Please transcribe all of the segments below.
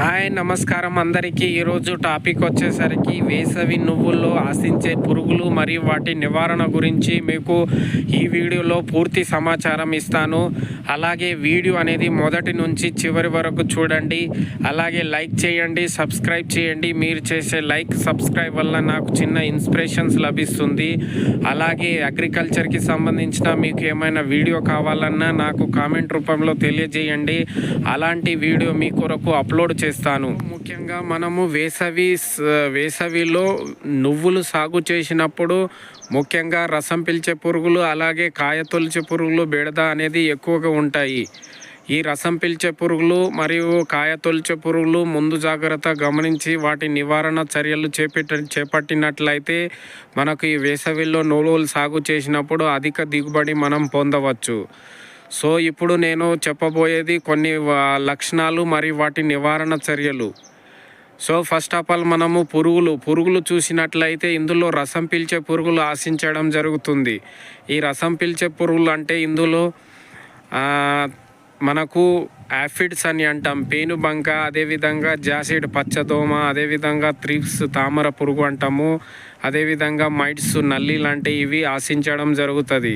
Hi నమస్కారం అందరికీ. ఈరోజు టాపిక్ వచ్చేసరికి వేసవి నువ్వుల్లో ఆశించే పురుగులు మరియు వాటి నివారణ గురించి మీకు ఈ వీడియోలో పూర్తి సమాచారం ఇస్తాను. అలాగే వీడియో అనేది మొదటి నుంచి చివరి వరకు చూడండి. అలాగే లైక్ చేయండి సబ్స్క్రైబ్ చేయండి. మీరు చేసే లైక్ సబ్స్క్రైబ్ వల్ల నాకు చిన్న ఇన్స్పిరేషన్స్ లభిస్తుంది. అలాగే అగ్రికల్చర్కి సంబంధించిన మీకు ఏమైనా వీడియో కావాలన్నా నాకు కామెంట్ రూపంలో తెలియజేయండి. అలాంటి వీడియో మీ కొరకు అప్లోడ్ చేస్తాను. ముఖ్యంగా మనము వేసవి వేసవిలో నువ్వులు సాగు చేసినప్పుడు ముఖ్యంగా రసం పిలిచే పురుగులు అలాగే కాయ తొలిచే పురుగులు బెడద అనేది ఎక్కువగా ఉంటాయి. ఈ రసం పీల్చే పురుగులు మరియు కాయ తొలిచే పురుగులు ముందు జాగ్రత్త గమనించి వాటి నివారణ చర్యలు చేపట్ట చేపట్టినట్లయితే మనకు ఈ వేసవిలో నువ్వులు సాగు చేసినప్పుడు అధిక దిగుబడి మనం పొందవచ్చు. సో ఇప్పుడు నేను చెప్పబోయేది కొన్ని లక్షణాలు మరియు వాటి నివారణ చర్యలు. సో ఫస్ట్ ఆఫ్ ఆల్ మనము పురుగులు పురుగులు చూసినట్లయితే ఇందులో రసం పీల్చే పురుగులు ఆశించడం జరుగుతుంది. ఈ రసం పీల్చే పురుగులు అంటే ఇందులో మనకు యాఫిడ్స్ అని అంటాం. పేనుబంక అదేవిధంగా జాసిడ్ పచ్చదోమ అదేవిధంగా త్రిప్స్ తామర పురుగు అంటాము. అదేవిధంగా మైట్స్ నల్లి లాంటి ఇవి ఆశించడం జరుగుతుంది.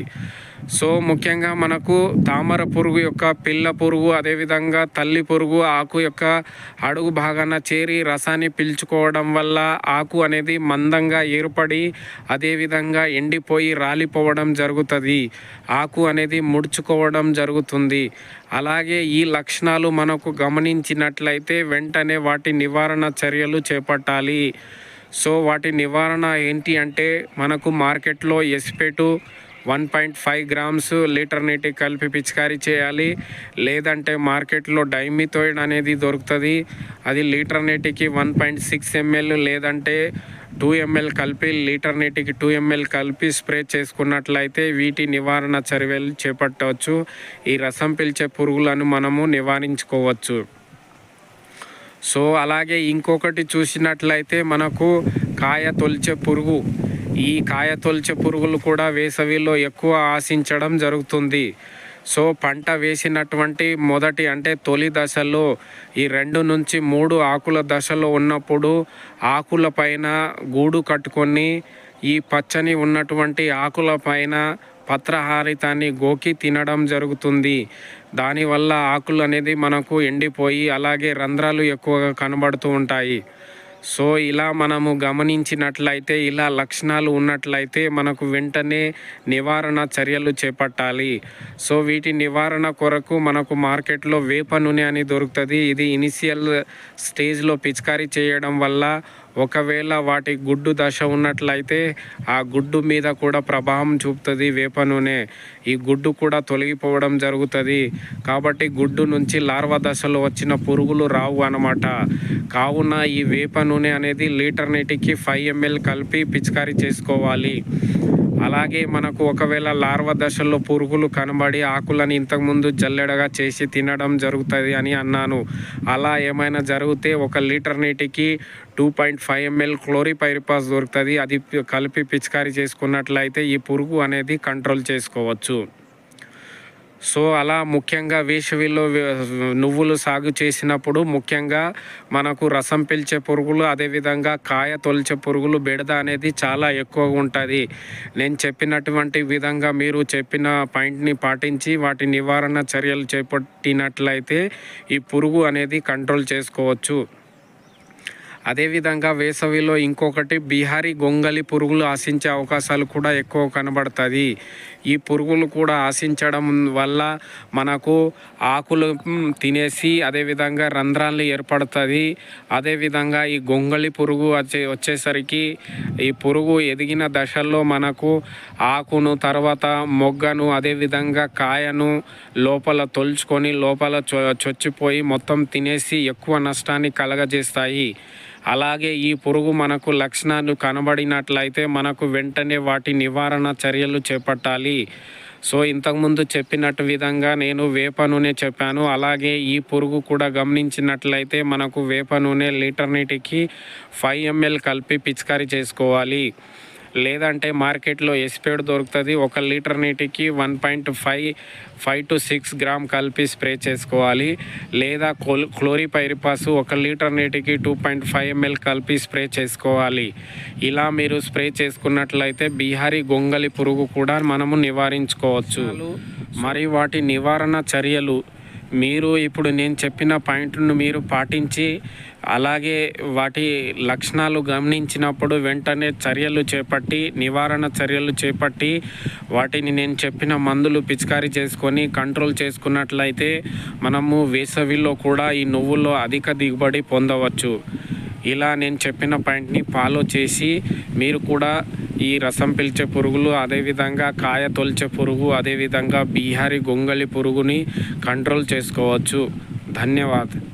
సో ముఖ్యంగా మనకు తామర పురుగు యొక్క పిల్ల పురుగు అదేవిధంగా తల్లి పురుగు ఆకు యొక్క అడుగు భాగాన చేరి రసాన్ని పీల్చుకోవడం వల్ల ఆకు అనేది మందంగా ఏర్పడి అదేవిధంగా ఎండిపోయి రాలిపోవడం జరుగుతుంది. ఆకు అనేది ముడుచుకోవడం జరుగుతుంది. అలాగే ఈ లక్షణాలు మనకు గమనించినట్లయితే వెంటనే వాటి నివారణ చర్యలు చేపట్టాలి. సో వాటి నివారణ ఏంటి అంటే మనకు మార్కెట్లో acephate one point five grams litre నీటి కలిపి పిచికారీ చేయాలి. లేదంటే మార్కెట్లో డైమిథోయిడ్ అనేది దొరుకుతుంది. అది లీటర్ నీటికి వన్ పాయింట్ సిక్స్ ఎంఎల్ లేదంటే టూ ఎంఎల్ కలిపి లీటర్ నీటికి టూ ఎంఎల్ కలిపి స్ప్రే చేసుకున్నట్లయితే వీటి నివారణ చర్యలు చేపట్టవచ్చు. ఈ రసం పీల్చే పురుగులను మనము నివారించుకోవచ్చు. సో అలాగే ఇంకొకటి చూసినట్లయితే మనకు కాయ తొలిచే పురుగు ఈ కాయ పురుగులు కూడా వేసవిలో ఎక్కువ ఆశించడం జరుగుతుంది. సో పంట వేసినటువంటి మొదటి అంటే తొలి దశలో ఈ రెండు నుంచి మూడు ఆకుల దశలో ఉన్నప్పుడు ఆకుల పైన గూడు కట్టుకొని ఈ పచ్చని ఉన్నటువంటి ఆకుల పైన పత్రహారితాన్ని గోకి తినడం జరుగుతుంది. దానివల్ల ఆకులు అనేది మనకు ఎండిపోయి అలాగే రంధ్రాలు ఎక్కువగా కనబడుతూ ఉంటాయి. సో ఇలా మనము గమనించినట్లయితే ఇలా లక్షణాలు ఉన్నట్లయితే మనకు వెంటనే నివారణ చర్యలు చేపట్టాలి. సో వీటి నివారణ కొరకు మనకు మార్కెట్లో వేప నూనె అని దొరుకుతుంది. ఇది ఇనిషియల్ స్టేజ్లో పిచికారీ చేయడం వల్ల ఒకవేళ వాటి గుడ్డు దశ ఉన్నట్లయితే ఆ గుడ్డు మీద కూడా ప్రభావం చూపుతుంది వేప నూనె. ఈ గుడ్డు కూడా తొలగిపోవడం జరుగుతుంది. కాబట్టి గుడ్డు నుంచి లార్వా దశలో వచ్చిన పురుగులు రావు అనమాట కావున ఈ వేప నూనె అనేది లీటర్ నీటికి ఫైవ్ ఎంఎల్ కలిపి పిచికారీ చేసుకోవాలి. అలాగే మనకు ఒకవేళ లార్వ దశలో పురుగులు కనబడి ఆకులను ఇంతకుముందు జల్లెడగా చేసి తినడం జరుగుతుంది అని అన్నాను. అలా ఏమైనా జరిగితే ఒక లీటర్ నీటికి two point five ML chlorpyrifos దొరుకుతుంది. అది కలిపి పిచికారీ చేసుకున్నట్లయితే ఈ పురుగు అనేది కంట్రోల్ చేసుకోవచ్చు. సో అలా ముఖ్యంగా వేసవిలో నువ్వులు సాగు చేసినప్పుడు ముఖ్యంగా మనకు రసం పీల్చే పురుగులు అదేవిధంగా కాయ తొలిచే పురుగులు బెడద అనేది చాలా ఎక్కువగా ఉంటుంది. నేను చెప్పినటువంటి విధంగా మీరు చెప్పిన పాయింట్ని పాటించి వాటి నివారణ చర్యలు చేపట్టినట్లయితే ఈ పురుగు అనేది కంట్రోల్ చేసుకోవచ్చు. అదేవిధంగా వేసవిలో ఇంకొకటి బీహారీ గొంగలి పురుగులు ఆశించే అవకాశాలు కూడా ఎక్కువ కనబడుతుంది ఈ పురుగులు కూడా ఆశించడం వల్ల మనకు ఆకులు తినేసి అదేవిధంగా రంధ్రాలు ఏర్పడుతుంది అదేవిధంగా ఈ గొంగళి పురుగు వచ్చే వచ్చేసరికి ఈ పురుగు ఎదిగిన దశల్లో మనకు ఆకును తర్వాత మొగ్గను అదేవిధంగా కాయను లోపల తొలుచుకొని లోపల చొ చొచ్చిపోయి మొత్తం తినేసి ఎక్కువ నష్టాన్ని కలగజేస్తాయి. అలాగే ఈ పురుగు మనకు లక్షణాలు కనబడినట్లయితే మనకు వెంటనే వాటి నివారణ చర్యలు చేపట్టాలి. సో ఇంతకుముందు చెప్పినట్టు విధంగా నేను వేప నూనె చెప్పాను. అలాగే ఈ పురుగు కూడా గమనించినట్లయితే మనకు వేప నూనె లీటర్ నీటికి ఫైవ్ ఎంఎల్ కలిపి పిచికారీ చేసుకోవాలి. లేదంటే మార్కెట్లో ఎస్పేడ్ దొరుకుతుంది. ఒక లీటర్ నీటికి one point five five to six gram కలిపి స్ప్రే చేసుకోవాలి. లేదా క్లోరి క్లోరిపైరిపాస్ ఒక లీటర్ నీటికి టూ పాయింట్ ఫైవ్ ఎంఎల్ కలిపి స్ప్రే చేసుకోవాలి. ఇలా మీరు స్ప్రే చేసుకున్నట్లయితే బీహారీ గొంగలి పురుగు కూడా మనము నివారించుకోవచ్చు. మరి వాటి నివారణ చర్యలు మీరు ఇప్పుడు నేను చెప్పిన పాయింట్ను మీరు పాటించి అలాగే వాటి లక్షణాలు గమనించినప్పుడు వెంటనే చర్యలు చేపట్టి నివారణ చర్యలు చేపట్టి వాటిని నేను చెప్పిన మందులు పిచికారీ చేసుకొని కంట్రోల్ చేసుకున్నట్లయితే మనము వేసవిలో కూడా ఈ నువ్వుల్లో అధిక దిగుబడి పొందవచ్చు. ఇలా నేను చెప్పిన పాయింట్ని ఫాలో చేసి మీరు కూడా ఈ రసం పీల్చే పురుగులు అదేవిధంగా కాయ తొలిచే పురుగు అదేవిధంగా బీహారీ గొంగళి పురుగుని కంట్రోల్ చేసుకోవచ్చు. ధన్యవాదాలు